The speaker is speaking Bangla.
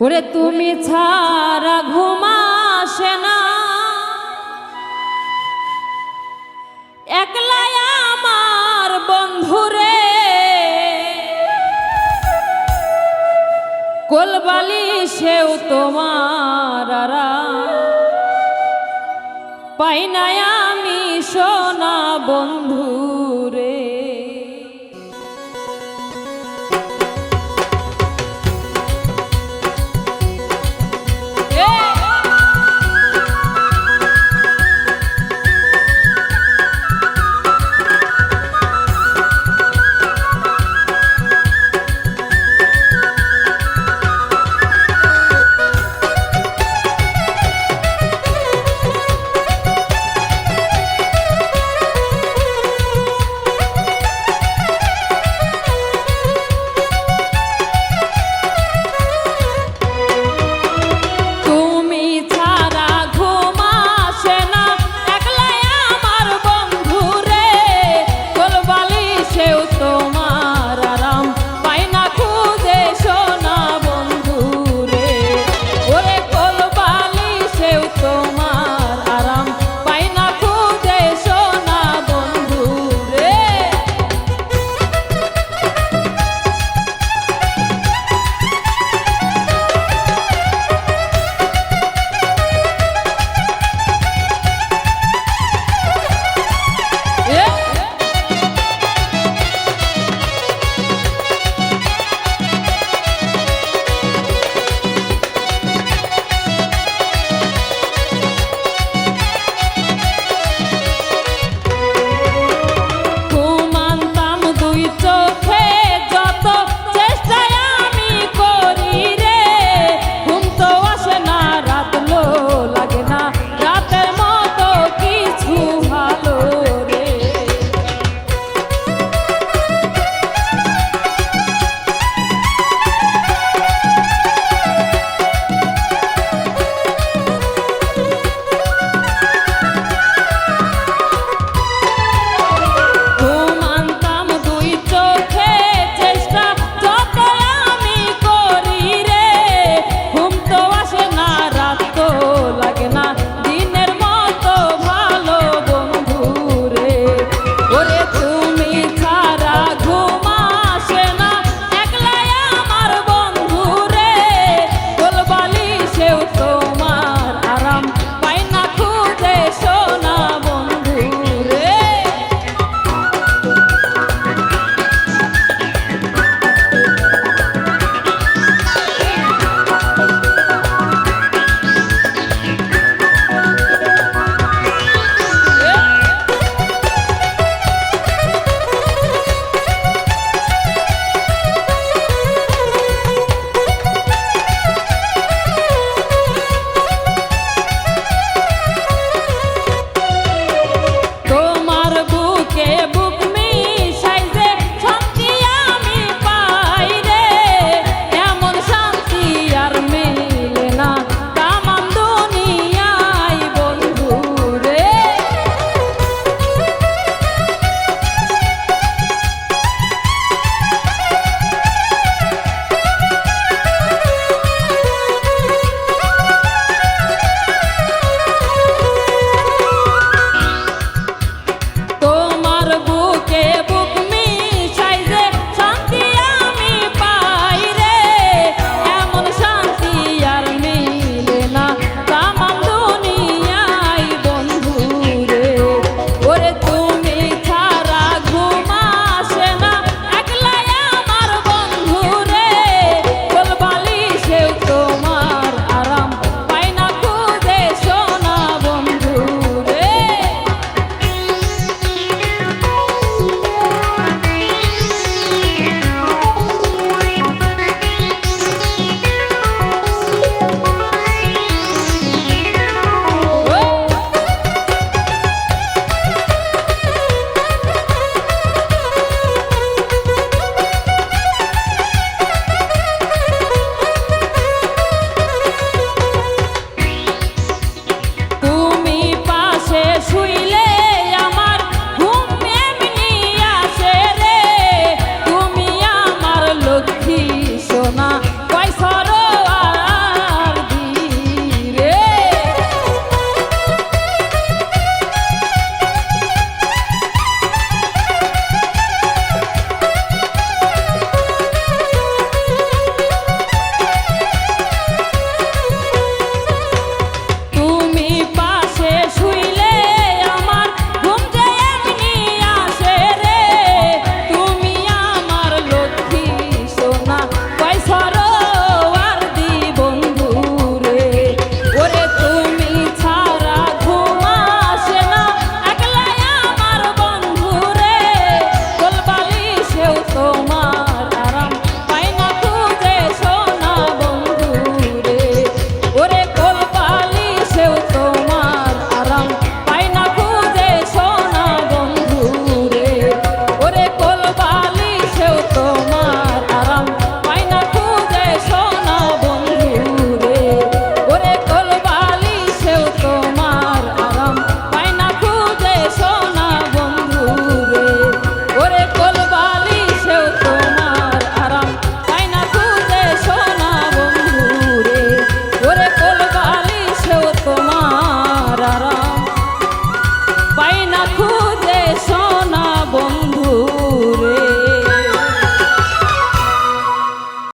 ওরে তুমি ছাড়া ঘুমাসে না। একলাই আমার বন্ধুরে কোলবালি সেও তোমার পাই না আমি সোনা বন্ধু।